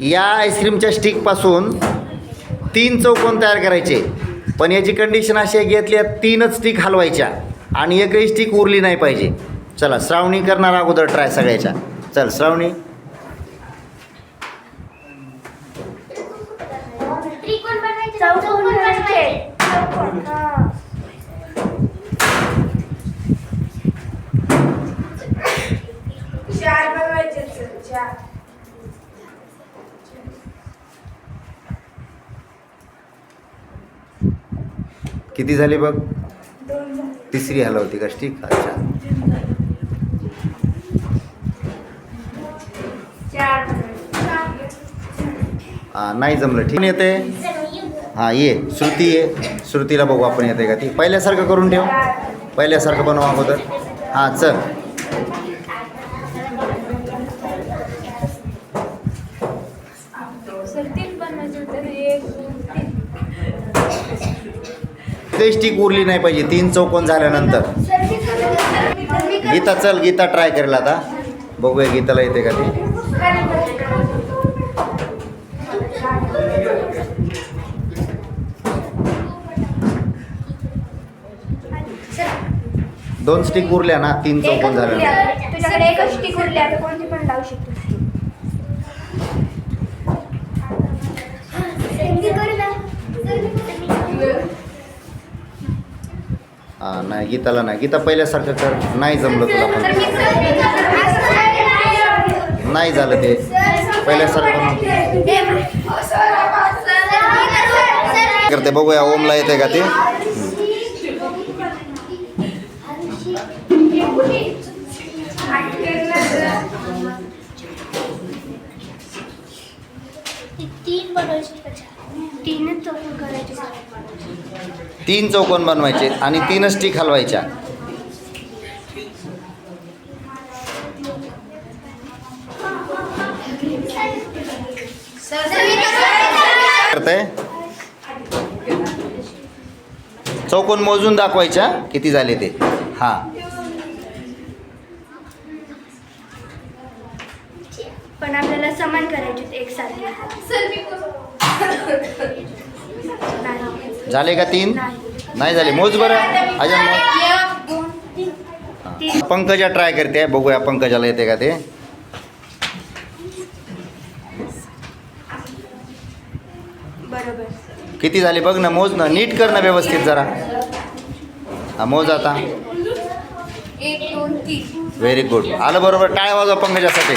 या आईस्क्रीमच्या स्टिकपासून तीन चौकोन तयार करायचे. पण याची कंडिशन अशी आहे की यातल्या तीनच स्टिक हलवायच्या आणि एकही स्टिक उरली नाही पाहिजे. चला श्रावणी करणार अगोदर ट्राय सगळ्याच्या. चल श्रावणी. त्रिकोण बनवायचे. चौकोन बनवायचे चौकोन हा चार बनवायचे सर चार किती झाली बघ? तिसरी झाले होती का? ठीक अच्छा. हां नाही जमलं. ठीक येते. हां ये. श्रुती ये. श्रुतीला बघू आपण येते का ती. पहिल्यासारखं करून ठेव. पहिल्यासारखं बनवा अगोदर. हां चल. सर तीन बनवायचे एक ते स्टिक उरली नाही पाहिजे तीन चौकोन झाल्यानंतर. गीता चल गीता ट्राय करेल आता. बघूया गीताला येते का ती. दोन स्टिक उरल्या ना तीन चौकोन झाल्या तुझ्याकडे एकच स्टिक उरल्या कोणती पण लावू शकतो हां नाही गीताला नाही. गीता पहिल्यासारखं कर. नाही जमलं तुला पण. नाही झालं ते. पहिल्यासारखं करते बघूया ओमला येते का ते? तीन बनवायची. तीनच चौकोन तीन चौकोन बनवायचे आणि तीन स्टिक हलवायच्या करताय? चौकोन मोजून दाखवायच्या किती झाले ते. हां. पण आपल्याला समान करायचे एकसारखे. झाले का तीन? नाही झाले. मोज बरं. अजून मोज पंकजा ट्राय करते. बघूया पंकजाला येते का ते. किती झाले बघ ना मोज ना. नीट कर ना व्यवस्थित जरा. हा मोज आता. व्हेरी गुड आलं बरोबर. टाळ्या वाजवा पंकजासाठी.